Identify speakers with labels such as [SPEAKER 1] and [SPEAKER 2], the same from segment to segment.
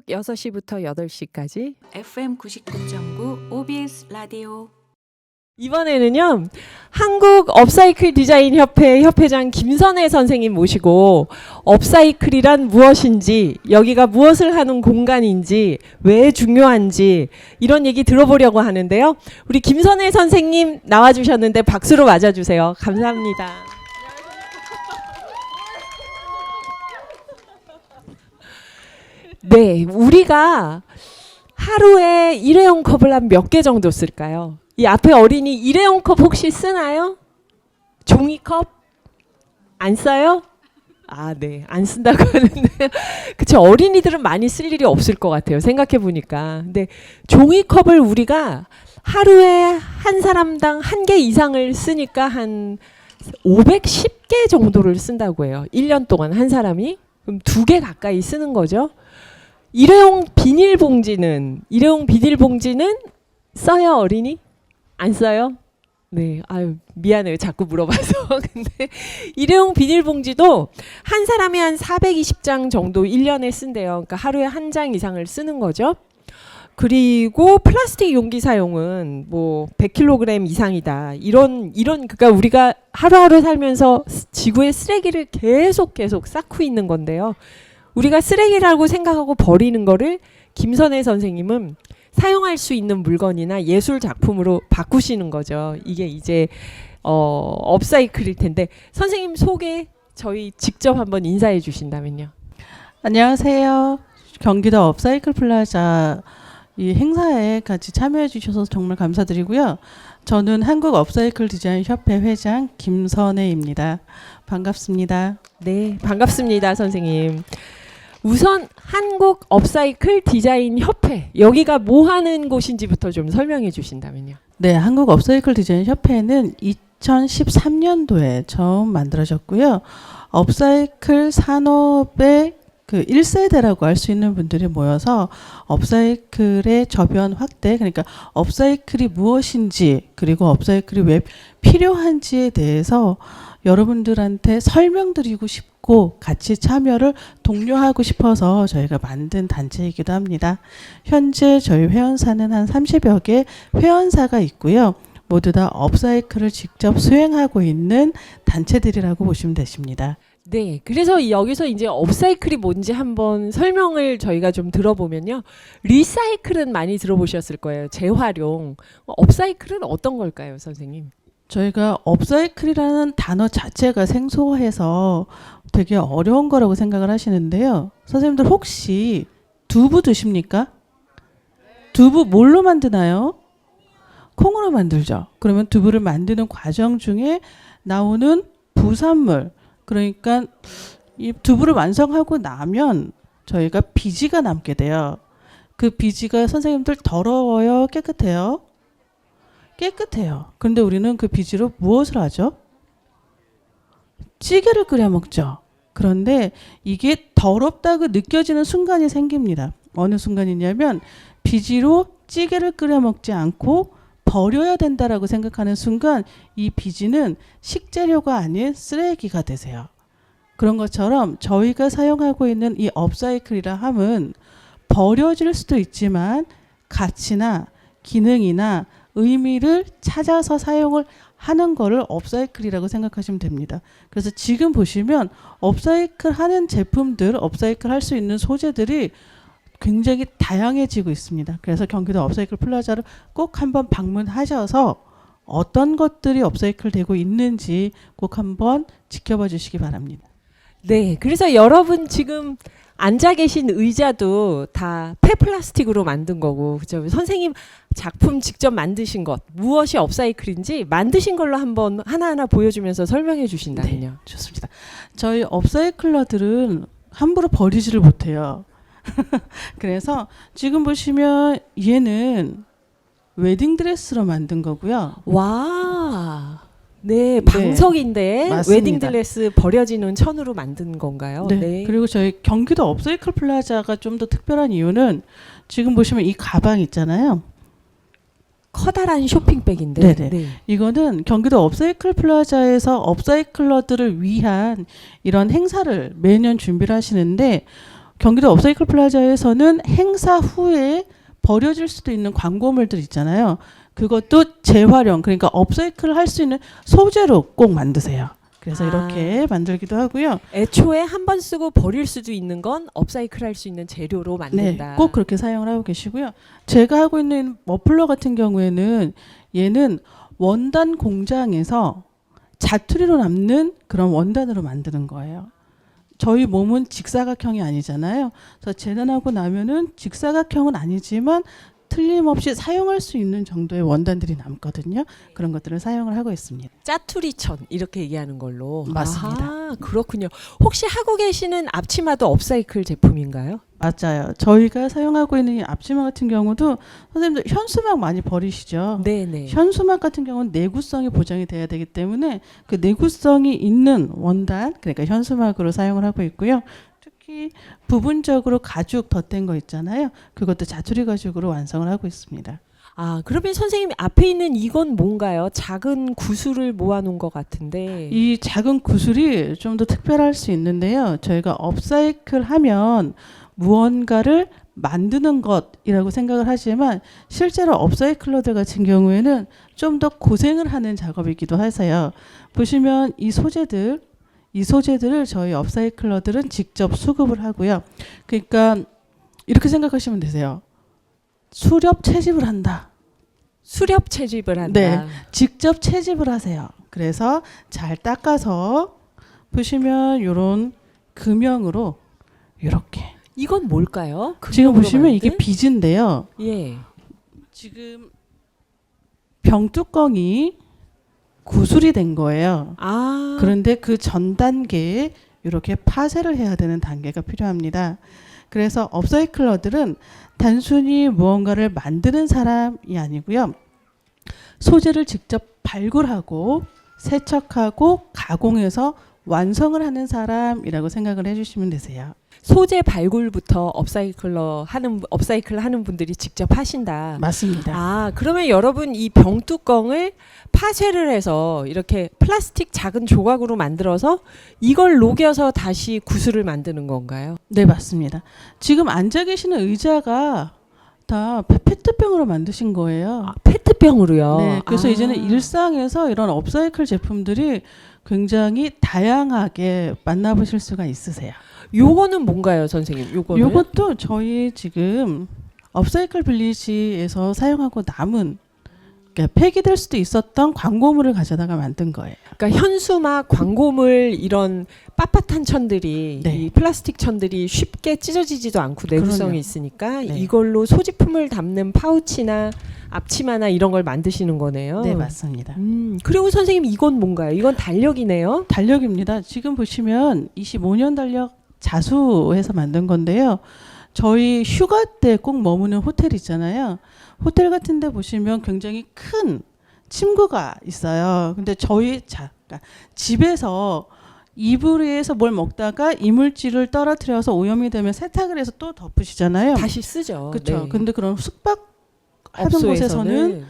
[SPEAKER 1] 저녁 6시부터 8시까지?
[SPEAKER 2] FM 99.9 OBS 라디오.
[SPEAKER 1] 이번에는요 한국 업사이클 디자인 협회 협회장 김선혜 선생님 모시고 업사이클이란 무엇인지 여기가 무엇을 하는 공간인지 왜 중요한지 이런 얘기 들어보려고 하는데요. 우리 김선혜 선생님 나와주셨는데 박수로 맞아주세요. 감사합니다. 네 우리가 하루에 일회용 컵을 한 몇 개 정도 쓸까요? 이 앞에 어린이 일회용 컵 혹시 쓰나요? 종이컵? 안 써요? 아, 네. 안 쓴다고 하는데. 그쵸. 어린이들은 많이 쓸 일이 없을 것 같아요. 생각해 보니까. 근데 종이컵을 우리가 하루에 한 사람당 한 개 이상을 쓰니까 한 510개 정도를 쓴다고 해요. 1년 동안 한 사람이. 그럼 두 개 가까이 쓰는 거죠. 일회용 비닐봉지는, 일회용 비닐봉지는 써요, 어린이? 안 써요? 네, 아유 미안해요. 자꾸 물어봐서. 근데 일회용 비닐봉지도 한 사람이 한 420장 정도 1년에 쓴대요. 그러니까 하루에 한 장 이상을 쓰는 거죠. 그리고 플라스틱 용기 사용은 뭐 100kg 이상이다. 이런 이런 그러니까 우리가 하루하루 살면서 스- 지구의 쓰레기를 계속 계속 쌓고 있는 건데요. 우리가 쓰레기라고 생각하고 버리는 거를 김선혜 선생님은 사용할 수 있는 물건이나 예술 작품으로 바꾸시는 거죠. 이게 이제 어, 업사이클일 텐데 선생님 소개 저희 직접 한번 인사해 주신다면요.
[SPEAKER 3] 안녕하세요. 경기도 업사이클 플라자 이 행사에 같이 참여해 주셔서 정말 감사드리고요. 저는 한국 업사이클 디자인 협회 회장 김선혜입니다. 반갑습니다.
[SPEAKER 1] 네, 반갑습니다, 선생님. 우선 한국 업사이클 디자인 협회 여기가 뭐 하는 곳인지부터 좀 설명해 주신다면요.
[SPEAKER 3] 네, 한국 업사이클 디자인 협회는 2013년도에 처음 만들어졌고요. 업사이클 산업의 그 1세대라고 할 수 있는 분들이 모여서 업사이클의 저변 확대, 그러니까 업사이클이 무엇인지, 그리고 업사이클이 왜 필요한지에 대해서 여러분들한테 설명드리고 싶고 같이 참여를 독려하고 싶어서 저희가 만든 단체이기도 합니다. 현재 저희 회원사는 한 30여 개 회원사가 있고요. 모두 다 업사이클을 직접 수행하고 있는 단체들이라고 보시면 되십니다.
[SPEAKER 1] 네, 그래서 이- 여기서 이제 업사이클이 뭔지 한번 설명을 저희가 좀 들어보면요. 리사이클은 많이 들어보셨을 거예요. 재활용. 어, 업사이클은 어떤 걸까요, 선생님?
[SPEAKER 3] 저희가 업사이클이라는 단어 자체가 생소해서 되게 어려운 거라고 생각을 하시는데요. 선생님들 혹시 두부 드십니까? 두부 뭘로 만드나요? 콩으로 만들죠. 그러면 두부를 만드는 과정 중에 나오는 부산물, 그러니까 이 두부를 완성하고 나면 저희가 비지가 남게 돼요. 그 비지가 선생님들 더러워요, 깨끗해요? 깨끗해요. 그런데 우리는 그 비지로 무엇을 하죠? 찌개를 끓여 먹죠. 그런데 이게 더럽다고 느껴지는 순간이 생깁니다. 어느 순간이냐면 비지로 찌개를 끓여 먹지 않고 버려야 된다라고 생각하는 순간 이 비지는 식재료가 아닌 쓰레기가 되세요. 그런 것처럼 저희가 사용하고 있는 이 업사이클이라 함은 버려질 수도 있지만 가치나 기능이나 의미를 찾아서 사용을 하는 거를 업사이클이라고 생각하시면 됩니다. 그래서 지금 보시면 업사이클 하는 제품들, 업사이클 할 수 있는 소재들이 굉장히 다양해지고 있습니다. 그래서 경기도 업사이클 플라자를 꼭 한번 방문하셔서 어떤 것들이 업사이클 되고 있는지 꼭 한번 지켜봐 주시기 바랍니다.
[SPEAKER 1] 네, 그래서 여러분 지금 앉아 계신 의자도 다 폐플라스틱으로 만든 거고, 그죠? 선생님 작품 직접 만드신 것 무엇이 업사이클인지 만드신 걸로 한번 하나하나 보여주면서 설명해 주신다면요.
[SPEAKER 3] 좋습니다. 저희 업사이클러들은 함부로 버리지를 못해요. 그래서 지금 보시면 얘는 웨딩 드레스로 만든 거고요.
[SPEAKER 1] 와, 네, 방석인데
[SPEAKER 3] 맞습니다.
[SPEAKER 1] 웨딩 드레스 버려지는 천으로 만든 건가요?
[SPEAKER 3] 네. 그리고 저희 경기도 업사이클 플라자가 좀 더 특별한 이유는 지금 보시면 이 가방 있잖아요.
[SPEAKER 1] 커다란 쇼핑백인데.
[SPEAKER 3] 네네.
[SPEAKER 1] 네.
[SPEAKER 3] 이거는 경기도 업사이클 플라자에서 업사이클러들을 위한 이런 행사를 매년 준비를 하시는데 경기도 업사이클 플라자에서는 행사 후에 버려질 수도 있는 광고물들 있잖아요. 그것도 재활용 그러니까 업사이클 할 수 있는 소재로 꼭 만드세요. 그래서
[SPEAKER 1] 아.
[SPEAKER 3] 이렇게 만들기도 하고요.
[SPEAKER 1] 애초에 한 번 쓰고 버릴 수도 있는 건 업사이클 할 수 있는 재료로
[SPEAKER 3] 네,
[SPEAKER 1] 만든다.
[SPEAKER 3] 꼭 그렇게 사용을 하고 계시고요. 제가 하고 있는 머플러 같은 경우에는 얘는 원단 공장에서 자투리로 남는 그런 원단으로 만드는 거예요. 저희 몸은 직사각형이 아니잖아요. 그래서 재단하고 나면은 직사각형은 아니지만 틀림없이 사용할 수 있는 정도의 원단들이 남거든요. 그런 것들을 사용을 하고 있습니다.
[SPEAKER 1] 짜투리천 이렇게 얘기하는 걸로.
[SPEAKER 3] 맞습니다.
[SPEAKER 1] 아, 그렇군요. 혹시 하고 계시는 앞치마도 업사이클 제품인가요?
[SPEAKER 3] 맞아요. 저희가 사용하고 있는 이 앞치마 같은 경우도 선생님들 현수막 많이 버리시죠.
[SPEAKER 1] 네, 네.
[SPEAKER 3] 현수막 같은 경우는 내구성이 보장이 돼야 되기 때문에 그 내구성이 있는 원단 그러니까 현수막으로 사용을 하고 있고요. 특히 부분적으로 가죽 덧댄 거 있잖아요. 그것도 자투리 가죽으로 완성을 하고 있습니다.
[SPEAKER 1] 아, 그러면 선생님 앞에 있는 이건 뭔가요? 작은 구슬을 모아놓은 것 같은데.
[SPEAKER 3] 이 작은 구슬이 좀 더 특별할 수 있는데요. 저희가 업사이클 하면 무언가를 만드는 것이라고 생각을 하지만 실제로 업사이클러들 같은 경우에는 좀 더 고생을 하는 작업이기도 해서요. 보시면 이 소재들 이 소재들을 저희 업사이클러들은 직접 수급을 하고요. 그러니까 이렇게 생각하시면 되세요. 수렵 채집을 한다.
[SPEAKER 1] 수렵 채집을 한다.
[SPEAKER 3] 네. 직접 채집을 하세요. 그래서 잘 닦아서 보시면 요런 금형으로 이렇게
[SPEAKER 1] 이건 뭘까요?
[SPEAKER 3] 지금 보시면 이게
[SPEAKER 1] 만든?
[SPEAKER 3] 비즈인데요.
[SPEAKER 1] 예.
[SPEAKER 3] 지금 병뚜껑이 구슬이 된 거예요.
[SPEAKER 1] 아.
[SPEAKER 3] 그런데 그 전 단계에 이렇게 파쇄를 해야 되는 단계가 필요합니다. 그래서 업사이클러들은 단순히 무언가를 만드는 사람이 아니고요. 소재를 직접 발굴하고 세척하고 가공해서 완성을 하는 사람이라고 생각을 해주시면 되세요.
[SPEAKER 1] 소재 발굴부터 업사이클러 하는 업사이클 하는 분들이 직접 하신다.
[SPEAKER 3] 맞습니다.
[SPEAKER 1] 아, 그러면 여러분 이 병뚜껑을 파쇄를 해서 이렇게 플라스틱 작은 조각으로 만들어서 이걸 녹여서 다시 구슬을 만드는 건가요?
[SPEAKER 3] 네, 맞습니다. 지금 앉아 계시는 의자가 다 페- 페트병으로 만드신 거예요.
[SPEAKER 1] 아, 페트병으로요.
[SPEAKER 3] 네, 그래서
[SPEAKER 1] 아.
[SPEAKER 3] 이제는 일상에서 이런 업사이클 제품들이 굉장히 다양하게 만나보실 수가 있으세요.
[SPEAKER 1] 요거는 뭔가요, 선생님? 요거는
[SPEAKER 3] 이것도 저희 지금 업사이클 빌리지에서 사용하고 남은 그러니까 폐기될 수도 있었던 광고물을 가져다가 만든 거예요.
[SPEAKER 1] 그러니까 현수막 광고물 이런 빳빳한 천들이
[SPEAKER 3] 네.
[SPEAKER 1] 이 플라스틱 천들이 쉽게 찢어지지도 않고 내구성이
[SPEAKER 3] 그럼요.
[SPEAKER 1] 있으니까
[SPEAKER 3] 네.
[SPEAKER 1] 이걸로 소지품을 담는 파우치나 앞치마나 이런 걸 만드시는 거네요.
[SPEAKER 3] 네, 맞습니다.
[SPEAKER 1] 음, 그리고 선생님 이건 뭔가요? 이건 달력이네요.
[SPEAKER 3] 달력입니다. 지금 보시면 25년 달력 자수해서 만든 건데요. 저희 휴가 때 꼭 머무는 호텔 있잖아요. 호텔 같은 데 보시면 굉장히 큰 침구가 있어요. 근데 저희 자, 그러니까 집에서 이불 위에서 뭘 먹다가 이물질을 떨어뜨려서 오염이 되면 세탁을 해서 또 덮으시잖아요.
[SPEAKER 1] 다시 쓰죠.
[SPEAKER 3] 그렇죠.
[SPEAKER 1] 네.
[SPEAKER 3] 근데 그런 숙박
[SPEAKER 1] 하는
[SPEAKER 3] 곳에서는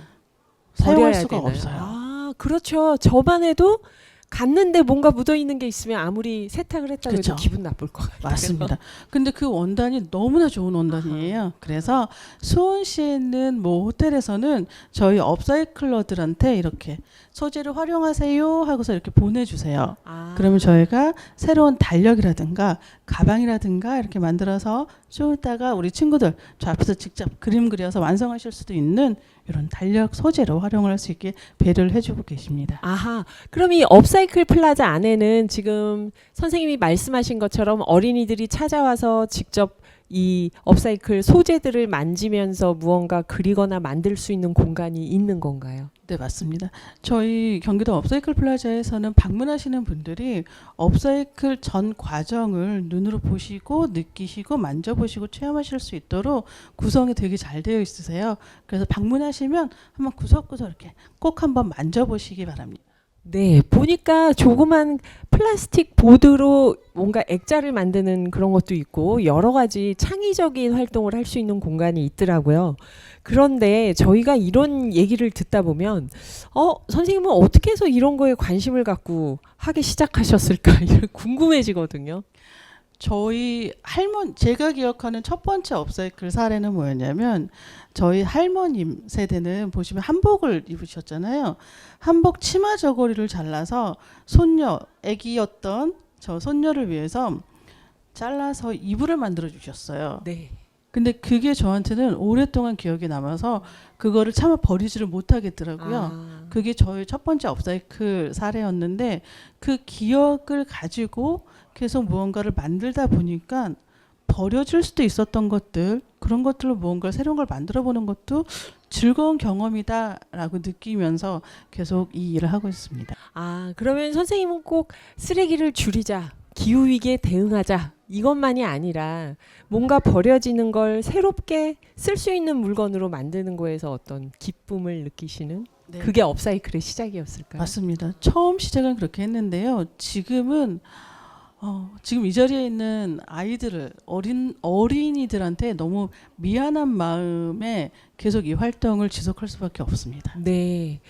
[SPEAKER 3] 사용할 수가
[SPEAKER 1] 되나요?
[SPEAKER 3] 없어요.
[SPEAKER 1] 아, 그렇죠. 저만 해도 갔는데 뭔가 묻어 있는 게 있으면 아무리 세탁을 했다고 해도
[SPEAKER 3] 그쵸.
[SPEAKER 1] 기분 나쁠 것 같아요.
[SPEAKER 3] 맞습니다. 근데 그 원단이 너무나 좋은 원단이에요. 그래서 수원 시에 있는 뭐 호텔에서는 저희 업사이클러들한테 이렇게 소재를 활용하세요 하고서 이렇게 보내주세요.
[SPEAKER 1] 아.
[SPEAKER 3] 그러면 저희가 새로운 달력이라든가 가방이라든가 이렇게 만들어서 좀 이따가 우리 친구들 저 앞에서 직접 그림 그려서 완성하실 수도 있는 이런 달력 소재로 활용을 할수 있게 배려를 해주고 계십니다.
[SPEAKER 1] 아하. 그럼 이 업사이클 플라자 안에는 지금 선생님이 말씀하신 것처럼 어린이들이 찾아와서 직접 이 업사이클 소재들을 만지면서 무언가 그리거나 만들 수 있는 공간이 있는 건가요?
[SPEAKER 3] 네, 맞습니다. 저희 경기도 업사이클 플라자에서는 방문하시는 분들이 업사이클 전 과정을 눈으로 보시고 느끼시고 만져보시고 체험하실 수 있도록 구성이 되게 잘 되어 있으세요. 그래서 방문하시면 한번 구석구석 이렇게 꼭 한번 만져보시기 바랍니다.
[SPEAKER 1] 네, 보니까 조그만 플라스틱 보드로 뭔가 액자를 만드는 그런 것도 있고 여러 가지 창의적인 활동을 할 수 있는 공간이 있더라고요. 그런데 저희가 이런 얘기를 듣다 보면 어, 선생님은 어떻게 해서 이런 거에 관심을 갖고 하기 시작하셨을까 이런 궁금해지거든요.
[SPEAKER 3] 저희 할머니 제가 기억하는 첫 번째 업사이클 사례는 뭐였냐면 저희 할머님 세대는 보시면 한복을 입으셨잖아요. 한복 치마 저고리를 잘라서 손녀 아기였던 저 손녀를 위해서 잘라서 이불을 만들어 주셨어요.
[SPEAKER 1] 네.
[SPEAKER 3] 근데 그게 저한테는 오랫동안 기억에 남아서 그거를 차마 버리지를 못하겠더라고요.
[SPEAKER 1] 아,
[SPEAKER 3] 그게 저의 첫 번째 업사이클 사례였는데 그 기억을 가지고 계속 무언가를 만들다 보니까 버려질 수도 있었던 것들 그런 것들로 무언가를 새로운 걸 만들어 보는 것도 즐거운 경험이다라고 느끼면서 계속 이 일을 하고 있습니다.
[SPEAKER 1] 아, 그러면 선생님은 꼭 쓰레기를 줄이자, 기후 위기에 대응하자 이것만이 아니라 뭔가 버려지는 걸 새롭게 쓸 수 있는 물건으로 만드는 거에서 어떤 기쁨을 느끼시는 그게 업사이클의 시작이었을까요?
[SPEAKER 3] 맞습니다. 처음 시작은 그렇게 했는데요. 지금은 어, 지금 이 자리에 있는 아이들을 어린 어린이들한테 너무 미안한 마음에 계속 이 활동을 지속할 수밖에 없습니다.
[SPEAKER 1] 네.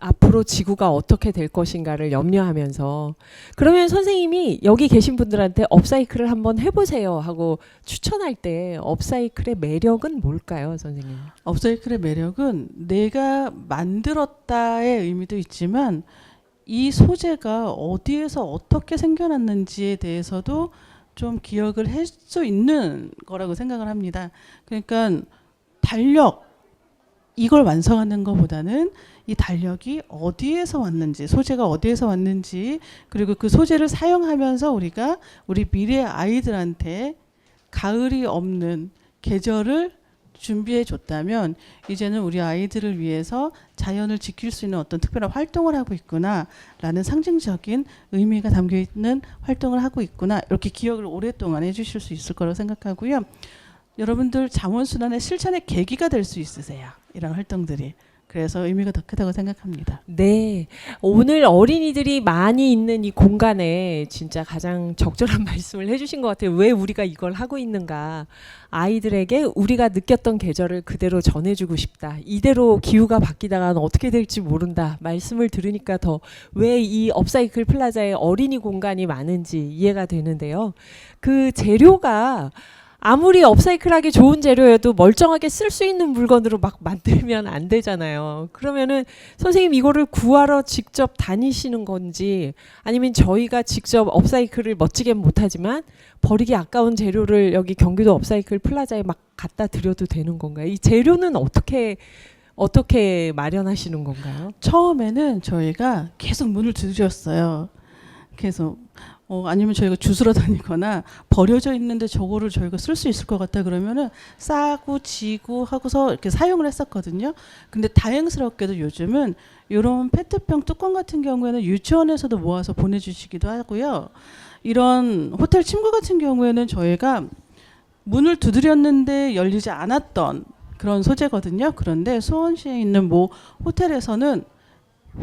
[SPEAKER 1] 앞으로 지구가 어떻게 될 것인가를 염려하면서 그러면 선생님이 여기 계신 분들한테 업사이클을 한번 해보세요 하고 추천할 때 업사이클의 매력은 뭘까요, 선생님?
[SPEAKER 3] 업사이클의 매력은 내가 만들었다의 의미도 있지만 이 소재가 어디에서 어떻게 생겨났는지에 대해서도 좀 기억을 할 수 있는 거라고 생각을 합니다. 그러니까 달력 이걸 완성하는 것보다는 이 달력이 어디에서 왔는지 소재가 어디에서 왔는지 그리고 그 소재를 사용하면서 우리가 우리 미래 아이들한테 가을이 없는 계절을 준비해 줬다면 이제는 우리 아이들을 위해서 자연을 지킬 수 있는 어떤 특별한 활동을 하고 있구나라는 상징적인 의미가 담겨 있는 활동을 하고 있구나 이렇게 기억을 오랫동안 해주실 수 있을 거라고 생각하고요. 여러분들 자원순환의 실천의 계기가 될 수 있으세요. 이런 활동들이 그래서 의미가 더 크다고 생각합니다.
[SPEAKER 1] 네. 오늘 어린이들이 많이 있는 이 공간에 진짜 가장 적절한 말씀을 해주신 것 같아요. 왜 우리가 이걸 하고 있는가. 아이들에게 우리가 느꼈던 계절을 그대로 전해주고 싶다. 이대로 기후가 바뀌다가는 어떻게 될지 모른다. 말씀을 들으니까 더 왜 이 업사이클 플라자에 어린이 공간이 많은지 이해가 되는데요. 그 재료가 아무리 업사이클하기 좋은 재료여도 멀쩡하게 쓸 수 있는 물건으로 막 만들면 안 되잖아요. 그러면은 선생님 이거를 구하러 직접 다니시는 건지 아니면 저희가 직접 업사이클을 멋지게 못하지만 버리기 아까운 재료를 여기 경기도 업사이클 플라자에 막 갖다 드려도 되는 건가요? 이 재료는 어떻게 어떻게 마련하시는 건가요?
[SPEAKER 3] 처음에는 저희가 계속 문을 두드렸어요. 계속 어, 아니면 저희가 주스러 다니거나 버려져 있는데 저거를 저희가 쓸 수 있을 것 같다 그러면은 싸고 지고 하고서 이렇게 사용을 했었거든요. 근데 다행스럽게도 요즘은 이런 페트병 뚜껑 같은 경우에는 유치원에서도 모아서 보내주시기도 하고요. 이런 호텔 침구 같은 경우에는 저희가 문을 두드렸는데 열리지 않았던 그런 소재거든요. 그런데 수원시에 있는 뭐 호텔에서는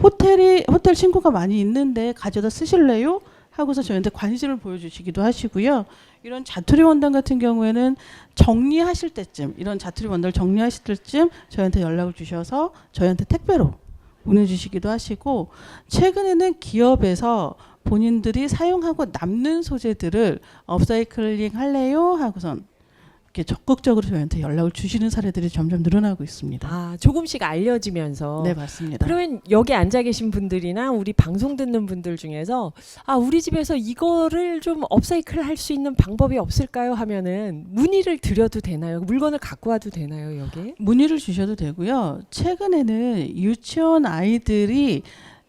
[SPEAKER 3] 호텔이 호텔 친구가 많이 있는데 가져다 쓰실래요? 하고서 저희한테 관심을 보여주시기도 하시고요. 이런 자투리 원단 같은 경우에는 정리하실 때쯤 이런 자투리 원단을 정리하실 때쯤 저희한테 연락을 주셔서 저희한테 택배로 보내주시기도 하시고 최근에는 기업에서 본인들이 사용하고 남는 소재들을 업사이클링 할래요? 하고선 이렇게 적극적으로 저희한테 연락을 주시는 사례들이 점점 늘어나고 있습니다.
[SPEAKER 1] 아 조금씩 알려지면서
[SPEAKER 3] 네 맞습니다.
[SPEAKER 1] 그러면 여기 앉아 계신 분들이나 우리 방송 듣는 분들 중에서 아 우리 집에서 이거를 좀 업사이클 할 수 있는 방법이 없을까요 하면은 문의를 드려도 되나요? 물건을 갖고 와도 되나요 여기?
[SPEAKER 3] 문의를 주셔도 되고요. 최근에는 유치원 아이들이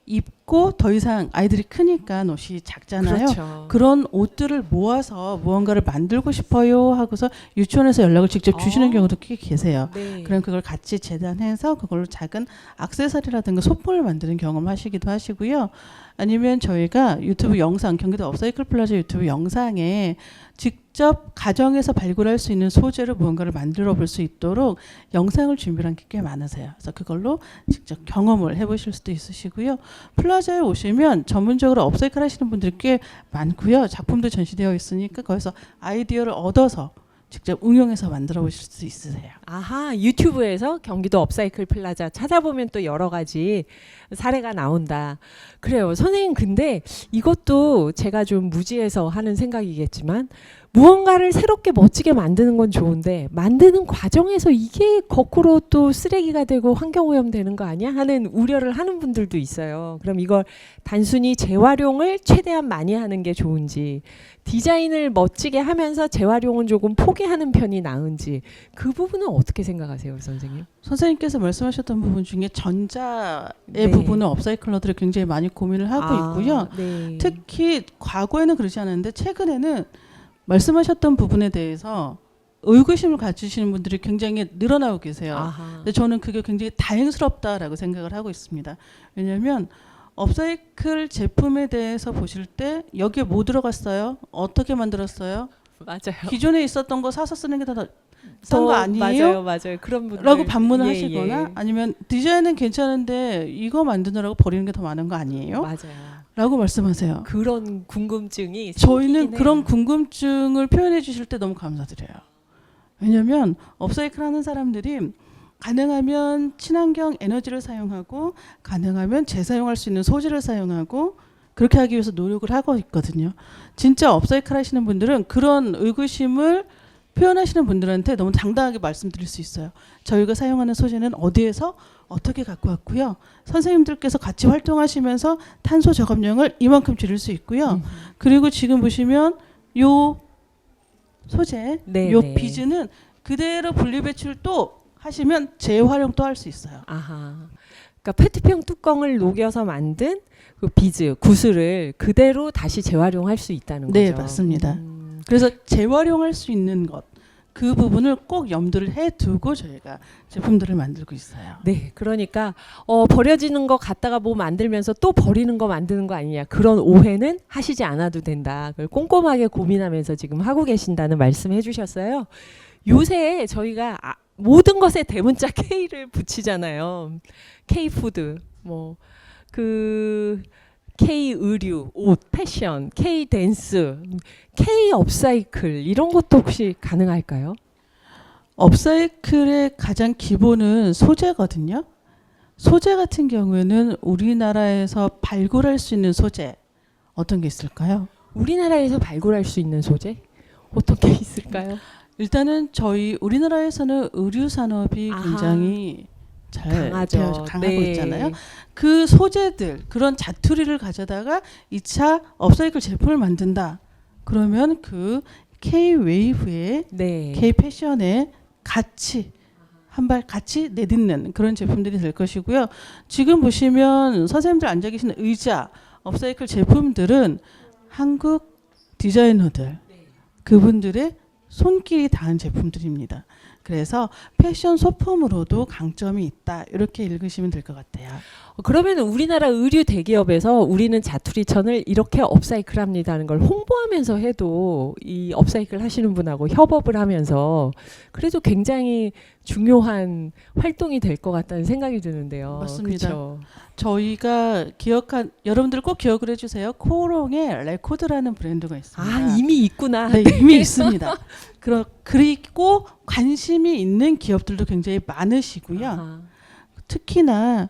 [SPEAKER 3] 입고 더 이상 아이들이 크니까 옷이 작잖아요.
[SPEAKER 1] 그렇죠.
[SPEAKER 3] 그런 옷들을 모아서 무언가를 만들고 싶어요 하고서 유치원에서 연락을 직접 주시는
[SPEAKER 1] 어.
[SPEAKER 3] 경우도 꽤 계세요.
[SPEAKER 1] 네.
[SPEAKER 3] 그럼 그걸 같이 재단해서 그걸로 작은 액세서리라든가 소품을 만드는 경험을 하시기도 하시고요. 아니면 저희가 유튜브 영상 경기도 업사이클 플라자 유튜브 영상에 직 접 가정에서 발굴할 수 있는 소재로 무언가를 만들어 볼 수 있도록 영상을 준비한 게 꽤 많으세요. 그래서 그걸로 직접 경험을 해보실 수도 있으시고요. 플라자에 오시면 전문적으로 업사이클 하시는 분들이 꽤 많고요. 작품도 전시되어 있으니까 거기서 아이디어를 얻어서 직접 응용해서 만들어 보실 수 있으세요.
[SPEAKER 1] 아하 유튜브에서 경기도 업사이클 플라자 찾아보면 또 여러 가지 사례가 나온다. 그래요. 선생님 근데 이것도 제가 좀 무지해서 하는 생각이겠지만 무언가를 새롭게 멋지게 만드는 건 좋은데 만드는 과정에서 이게 거꾸로 또 쓰레기가 되고 환경 오염 되는 거 아니야 하는 우려를 하는 분들도 있어요. 그럼 이걸 단순히 재활용을 최대한 많이 하는 게 좋은지 디자인을 멋지게 하면서 재활용은 조금 포기하는 편이 나은지 그 부분은 어떻게 생각하세요, 선생님?
[SPEAKER 3] 선생님께서 말씀하셨던 부분 중에 전자의
[SPEAKER 1] 네.
[SPEAKER 3] 부분은 업사이클러들이 굉장히 많이 고민을 하고
[SPEAKER 1] 아,
[SPEAKER 3] 있고요.
[SPEAKER 1] 네.
[SPEAKER 3] 특히 과거에는 그러지 않았는데 최근에는 말씀하셨던 부분에 대해서 의구심을 가지시는 분들이 굉장히 늘어나고 계세요.
[SPEAKER 1] 아하.
[SPEAKER 3] 근데 저는 그게 굉장히 다행스럽다라고 생각을 하고 있습니다. 왜냐하면 업사이클 제품에 대해서 보실 때 여기에 뭐 들어갔어요? 어떻게 만들었어요?
[SPEAKER 1] 맞아요.
[SPEAKER 3] 기존에 있었던 거 사서 쓰는 게더싼거
[SPEAKER 1] 더-
[SPEAKER 3] 아니에요?
[SPEAKER 1] 맞아요, 맞아요. 그런 분들
[SPEAKER 3] 라고 반문을
[SPEAKER 1] 예,
[SPEAKER 3] 하시거나
[SPEAKER 1] 예.
[SPEAKER 3] 아니면 디자인은 괜찮은데 이거 만드느라고 버리는 게 더 많은 거 아니에요?
[SPEAKER 1] 맞아요.
[SPEAKER 3] 라고 말씀하세요.
[SPEAKER 1] 그런 궁금증이
[SPEAKER 3] 저희는 그런. 궁금증을 표현해 주실 때 너무 감사드려요. 왜냐하면 업사이클 하는 사람들이 가능하면 친환경 에너지를 사용하고 가능하면 재사용할 수 있는 소재를 사용하고 그렇게 하기 위해서 노력을 하고 있거든요. 진짜 업사이클 하시는 분들은 그런 의구심을 표현하시는 분들한테 너무 당당하게 말씀드릴 수 있어요. 저희가 사용하는 소재는 어디에서 어떻게 갖고 왔고요. 선생님들께서 같이 활동하시면서 탄소 저감량을 이만큼 줄일 수 있고요.
[SPEAKER 1] 음.
[SPEAKER 3] 그리고 지금 보시면 요 소재,
[SPEAKER 1] 네,
[SPEAKER 3] 요
[SPEAKER 1] 네.
[SPEAKER 3] 비즈는 그대로 분리 배출 또 하시면 재활용 또 할 수 있어요.
[SPEAKER 1] 아하. 그러니까 페트병 뚜껑을 녹여서 만든 그 비즈, 구슬을 그대로 다시 재활용할 수 있다는
[SPEAKER 3] 네,
[SPEAKER 1] 거죠.
[SPEAKER 3] 맞습니다.
[SPEAKER 1] 음.
[SPEAKER 3] 그래서 재활용할 수 있는 것, 그 부분을 꼭 염두를 해두고 저희가 제품들을 만들고 있어요.
[SPEAKER 1] 네, 그러니까 어, 버려지는 거 갖다가 뭐 만들면서 또 버리는 거 만드는 거 아니냐 그런 오해는 하시지 않아도 된다. 그걸 꼼꼼하게 고민하면서 지금 하고 계신다는 말씀해 주셨어요. 요새 저희가 아, 모든 것에 대문자 K를 붙이잖아요. K 푸드, 뭐 그 K 의류, 옷, 패션, K 댄스, K 업사이클 이런 것도 혹시 가능할까요?
[SPEAKER 3] 업사이클의 가장 기본은 소재거든요. 소재 같은 경우에는 우리나라에서 발굴할 수 있는 소재 어떤 게 있을까요?
[SPEAKER 1] 우리나라에서 발굴할 수 있는 소재 어떤 게 있을까요?
[SPEAKER 3] 일단은 저희 우리나라에서는 의류 산업이
[SPEAKER 1] 아하.
[SPEAKER 3] 굉장히 잘
[SPEAKER 1] 강하죠.
[SPEAKER 3] 되어- 강하고
[SPEAKER 1] 네.
[SPEAKER 3] 있잖아요. 그 소재들 그런 자투리를 가져다가 2차 업사이클 제품을 만든다. 그러면 그 K 웨이브의
[SPEAKER 1] 네.
[SPEAKER 3] K 패션에 같이 한발 같이 내딛는 그런 제품들이 될 것이고요. 지금 보시면 선생님들 앉아 계신 의자, 업사이클 제품들은 한국 디자이너들 그분들의 손길이 닿은 제품들입니다. 그래서 패션 소품으로도 강점이 있다. 이렇게 읽으시면 될 것 같아요.
[SPEAKER 1] 어, 그러면 우리나라 의류 대기업에서 우리는 자투리천을 이렇게 업사이클 합니다는 걸 홍보하면서 해도 이 업사이클 하시는 분하고 협업을 하면서 그래도 굉장히 중요한 활동이 될 것 같다는 생각이 드는데요.
[SPEAKER 3] 맞습니다.
[SPEAKER 1] 그쵸?
[SPEAKER 3] 저희가 기억한 여러분들 꼭 기억을 해주세요. 코롱의 레코드라는 브랜드가 있습니다.
[SPEAKER 1] 아 이미 있구나.
[SPEAKER 3] 네, 이미 있습니다. 그러, 그리고 관심이 있는 기업들도 굉장히 많으시고요.
[SPEAKER 1] 아하.
[SPEAKER 3] 특히나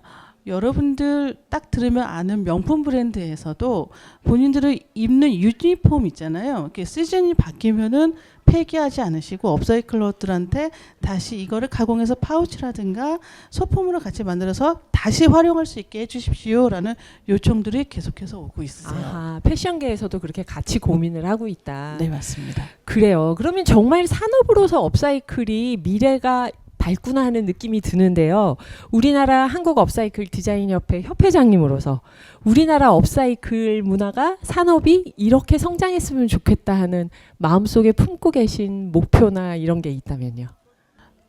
[SPEAKER 3] 여러분들 딱 들으면 아는 명품 브랜드에서도 본인들의 입는 유니폼 있잖아요. 이렇게 시즌이 바뀌면은 폐기하지 않으시고 업사이클러들한테 다시 이거를 가공해서 파우치라든가 소품으로 같이 만들어서 다시 활용할 수 있게 해주십시오라는 요청들이 계속해서 오고 있어요.
[SPEAKER 1] 아하, 패션계에서도 그렇게 같이 고민을 하고 있다.
[SPEAKER 3] 네 맞습니다.
[SPEAKER 1] 그래요. 그러면 정말 산업으로서 업사이클이 미래가 밝구나 하는 느낌이 드는데요. 우리나라 한국 업사이클 디자인 협회 협회장님으로서 우리나라 업사이클 문화가 산업이 이렇게 성장했으면 좋겠다 하는 마음속에 품고 계신 목표나 이런 게 있다면요.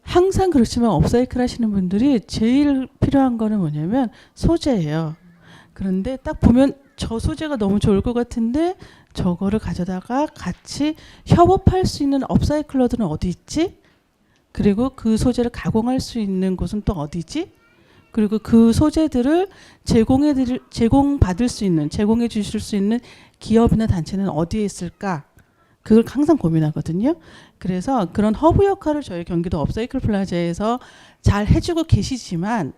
[SPEAKER 3] 항상 그렇지만 업사이클 하시는 분들이 제일 필요한 거는 뭐냐면 소재예요. 그런데 딱 보면 저 소재가 너무 좋을 것 같은데 저거를 가져다가 같이 협업할 수 있는 업사이클러들은 어디 있지? 그리고 그 소재를 가공할 수 있는 곳은 또 어디지? 그리고 그 소재들을 제공해 드릴 제공 받을 수 있는 제공해 주실 수 있는 기업이나 단체는 어디에 있을까? 그걸 항상 고민하거든요. 그래서 그런 허브 역할을 저희 경기도 업사이클 플라자에서 잘 해주고 계시지만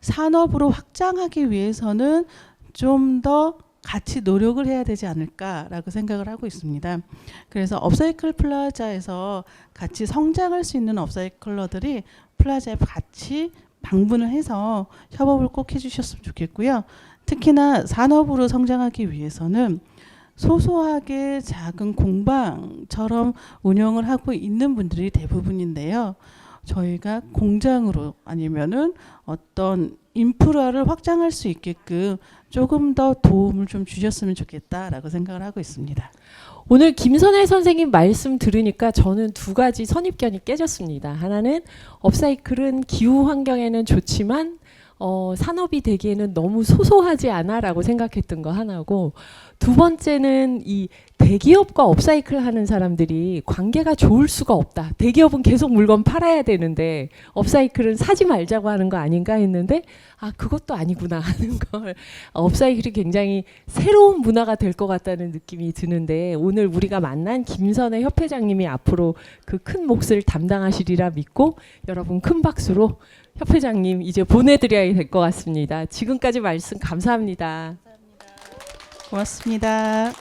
[SPEAKER 3] 산업으로 확장하기 위해서는 좀 더 같이 노력을 해야 되지 않을까라고 생각을 하고 있습니다. 그래서 업사이클 플라자에서 같이 성장할 수 있는 업사이클러들이 플라자에 같이 방문을 해서 협업을 꼭 해주셨으면 좋겠고요. 특히나 산업으로 성장하기 위해서는 소소하게 작은 공방처럼 운영을 하고 있는 분들이 대부분인데요. 저희가 공장으로 아니면은 어떤 인프라를 확장할 수 있게끔 조금 더 도움을 좀 주셨으면 좋겠다라고 생각을 하고 있습니다.
[SPEAKER 1] 오늘 김선혜 선생님 말씀 들으니까 저는 두 가지 선입견이 깨졌습니다. 하나는 업사이클은 기후 환경에는 좋지만 어, 산업이 되기에는 너무 소소하지 않아라고 생각했던 거 하나고 두 번째는 이 대기업과 업사이클 하는 사람들이 관계가 좋을 수가 없다. 대기업은 계속 물건 팔아야 되는데 업사이클은 사지 말자고 하는 거 아닌가 했는데 아 그것도 아니구나 하는 걸 업사이클이 굉장히 새로운 문화가 될 것 같다는 느낌이 드는데 오늘 우리가 만난 김선혜 협회장님이 앞으로 그 큰 몫을 담당하시리라 믿고 여러분 큰 박수로 협회장님 이제 보내드려야 될 것 같습니다. 지금까지 말씀 감사합니다.
[SPEAKER 3] 고맙습니다.